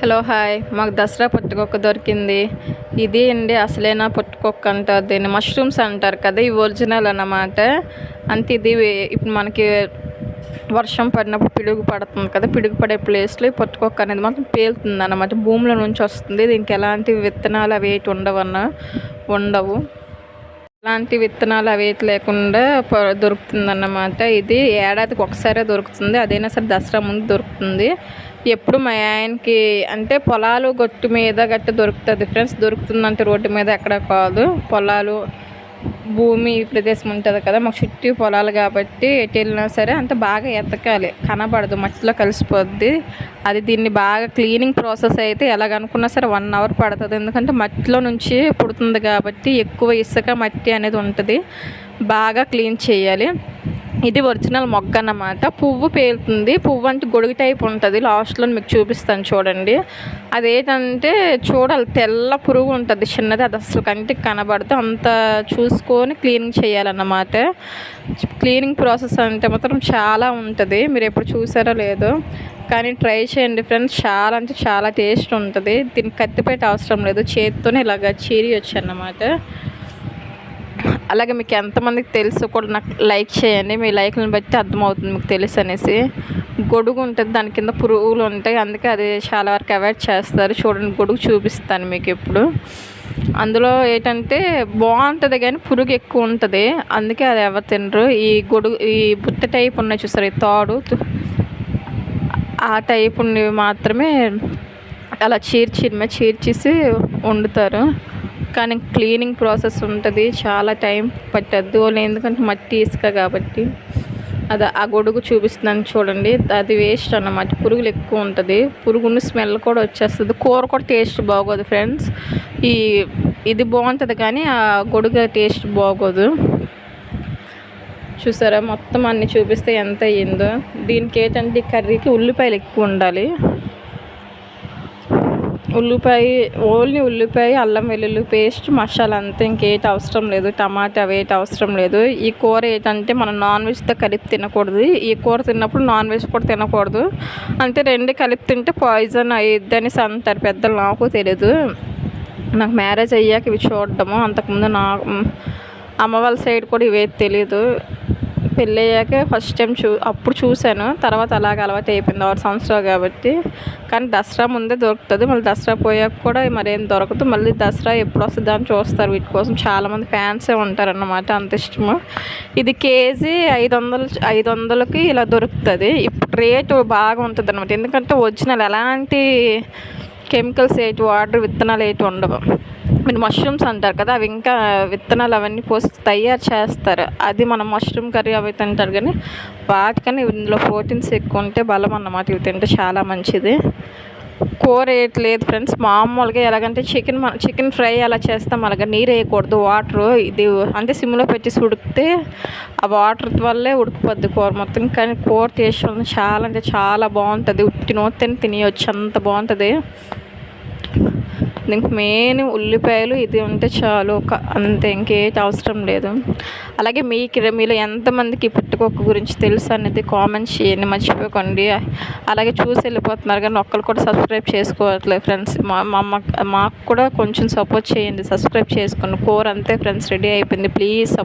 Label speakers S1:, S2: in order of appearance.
S1: Hello hi మాకు దసరా పుట్టుకొక్క దొరికింది. ఇది అండి అసలైన పుట్టుకొక్క అంటారు దీన్ని. మష్రూమ్స్ అంటారు కదా ఇవి ఒరిజినల్ అన్నమాట. అంటే ఇది ఇప్పుడు మనకి వర్షం పడినప్పుడు పిడుగు పడుతుంది కదా పిడుగు పడే ప్లేస్లో ఈ పుట్టుకొక్క అనేది మాత్రం పేలుతుంది అన్నమాట. భూమిలో నుంచి వస్తుంది. దీనికి ఎలాంటి విత్తనాలు అవి ఏంటి ఉండవన్న ఉండవు. ఎలాంటి విత్తనాలు అవి ఏంటి లేకుండా దొరుకుతుంది అన్నమాట. ఇది ఏడాదికి ఒకసారే దొరుకుతుంది. అదైనా సరే దసరా ముందు దొరుకుతుంది. ఎప్పుడు మా ఆయనకి అంటే పొలాలు గట్టు మీద గట్టి దొరుకుతుంది ఫ్రెండ్స్ దొరుకుతుందంటే రోడ్డు మీద ఎక్కడ కాదు. పొలాలు భూమి ప్రదేశం ఉంటుంది కదా మాకు చుట్టూ పొలాలు కాబట్టి ఎటు వెళ్ళినా సరే అంత బాగా ఎతకాలి. కనబడదు మట్టిలో కలిసిపోద్ది. అది దీన్ని బాగా క్లీనింగ్ ప్రాసెస్ అయితే ఎలాగనుకున్నా సరే వన్ అవర్ పడుతుంది. ఎందుకంటే మట్టిలో నుంచి పుడుతుంది కాబట్టి ఎక్కువ ఇసుక మట్టి అనేది ఉంటుంది. బాగా క్లీన్ చేయాలి. ఇది ఒరిజినల్ మొగ్గ అన్నమాట పువ్వు పేలుతుంది. పువ్వు అంటే గొడుగు టైప్ ఉంటుంది. లాస్ట్లో మీకు చూపిస్తాను చూడండి. అదేంటంటే చూడాలి తెల్ల పురుగు ఉంటుంది. చిన్నది అది అసలు కంటికి కనబడితే అంత చూసుకొని క్లీనింగ్ చేయాలన్నమాట. క్లీనింగ్ ప్రాసెస్ అంటే మాత్రం చాలా ఉంటుంది. మీరు ఎప్పుడు చూసారో లేదో. కానీ ట్రై చేయండి ఫ్రెండ్స్. చాలా అంటే చాలా టేస్ట్ ఉంటుంది. దీనికి కత్తిపేట అవసరం లేదు. చేతితోనే ఇలాగ చీరి అన్నమాట అలాగే మీకు ఎంతమందికి తెలుసు కూడా నాకు లైక్ చేయండి. మీ లైక్లను బట్టి అర్థమవుతుంది మీకు తెలుసు అనేసి. గొడుగు ఉంటుంది దాని కింద పురుగులు ఉంటాయి. అందుకే అది చాలా వరకు అవాయిడ్ చేస్తారు. చూడండి గొడుగు చూపిస్తాను మీకు ఇప్పుడు. అందులో ఏంటంటే బాగుంటుంది కానీ పురుగు ఎక్కువ ఉంటుంది. అందుకే అది ఎవరు తినరు. ఈ గొడుగు ఈ బుట్ట టైప్ ఉన్నాయి చూస్తారు ఈ తాడు ఆ టైప్ ఉన్నవి మాత్రమే అలా చీర్చి చీర్చేసి వండుతారు. కానీ క్లీనింగ్ ప్రాసెస్ ఉంటుంది. చాలా టైం పట్టద్దు. ఎందుకంటే మట్టి ఇసుక కాబట్టి. అది ఆ గొడుగు చూపిస్తున్నాను చూడండి. అది వేస్ట్ అన్నమాట. పురుగులు ఎక్కువ ఉంటుంది. పురుగుని స్మెల్ కూడా వచ్చేస్తుంది. కూర కూడా టేస్ట్ బాగోదు ఫ్రెండ్స్ ఈ ఇది బాగుంటుంది కానీ ఆ గొడుగు టేస్ట్ బాగోదు. చూసారా? మొత్తం అన్నీ చూపిస్తే ఎంత అయ్యిందో. దీనికి ఏంటంటే కర్రీకి ఉల్లిపాయలు ఎక్కువ ఉండాలి. ఉల్లిపాయ ఓన్లీ ఉల్లిపాయ అల్లం వెల్లుల్లి పేస్ట్ మసాలా అంతా ఇంకేటి అవసరం లేదు. టమాటా వేటి అవసరం లేదు. ఈ కూర ఏంటంటే మనం నాన్ వెజ్తో కలిపి తినకూడదు. ఈ కూర తిన్నప్పుడు నాన్ వెజ్ కూడా తినకూడదు. అంటే రెండు కలిపి తింటే పాయిజన్ అయ్యిద్దని అంటారు పెద్దలు నాకు తెలియదు నాకు మ్యారేజ్ అయ్యాక ఇవి చూడటము అంతకుముందు నా అమ్మ వాళ్ళ సైడ్ కూడా ఇవే తెలియదు పెళ్ళి అయ్యాక ఫస్ట్ టైం చూ అప్పుడు చూశాను. తర్వాత అలాగ అలవాటు అయిపోయింది. ఆరు సంవత్సరాలు కాబట్టి. కానీ దసరా ముందే దొరుకుతుంది. మళ్ళీ దసరా పోయాక కూడా మరేం దొరకదు. మళ్ళీ దసరా ఎప్పుడు వస్తుంది అని చూస్తారు వీటి కోసం. చాలామంది ఫ్యాన్సే ఉంటారన్నమాట. అంత ఇష్టము. ఇది కేజీ ఐదు వందలు ఐదు వందలకి ఇలా దొరుకుతుంది. ఇప్పుడు రేటు బాగా ఉంటుంది అనమాట ఎందుకంటే ఒరిజినల్ ఎలాంటి కెమికల్స్ ఏటి వాటర్ విత్తనాలు ఏటి ఉండవు. మీరు మష్రూమ్స్ అంటారు కదా అవి ఇంకా విత్తనాలు అవన్నీ పోసి తయారు చేస్తారు. అది మనం మష్రూమ్ కర్రీ అవి తింటారు కానీ వాటికని ఇందులో ప్రోటీన్స్ ఎక్కువ ఉంటే బలం అన్నమాట. ఇవి తింటే చాలా మంచిది. కూర వేయట్లేదు ఫ్రెండ్స్. మామూలుగా ఎలాగంటే చికెన్ చికెన్ ఫ్రై అలా చేస్తాం. అలాగే నీరు వేయకూడదు. వాటర్ ఇది అంటే సిమ్లో పెట్టి ఉడికితే ఆ వాటర్ వల్లే ఉడికిపోద్ది కూర మొత్తం. కానీ కూర టేస్ట్ చాలా అంటే చాలా బాగుంటుంది. ఉట్టి నోతిని తినేయచ్చు. అంత బాగుంటుంది. దీనికి మెయిన్ ఉల్లిపాయలు ఇది ఉంటే చాలు ఒక అంతే ఇంకేటి అవసరం లేదు. అలాగే మీకు మీలో ఎంతమందికి పుట్టుకొక్క గురించి తెలుసు అనేది కామెంట్స్ చేయండి మర్చిపోకండి. అలాగే చూసి వెళ్ళిపోతున్నారు కానీ ఒక్కరు కూడా సబ్స్క్రైబ్ చేసుకోవట్లేదు ఫ్రెండ్స్. మా మాకు కూడా కొంచెం సపోర్ట్ చేయండి సబ్స్క్రైబ్ చేసుకోండి. కూర అంతే ఫ్రెండ్స్ రెడీ అయిపోయింది. ప్లీజ్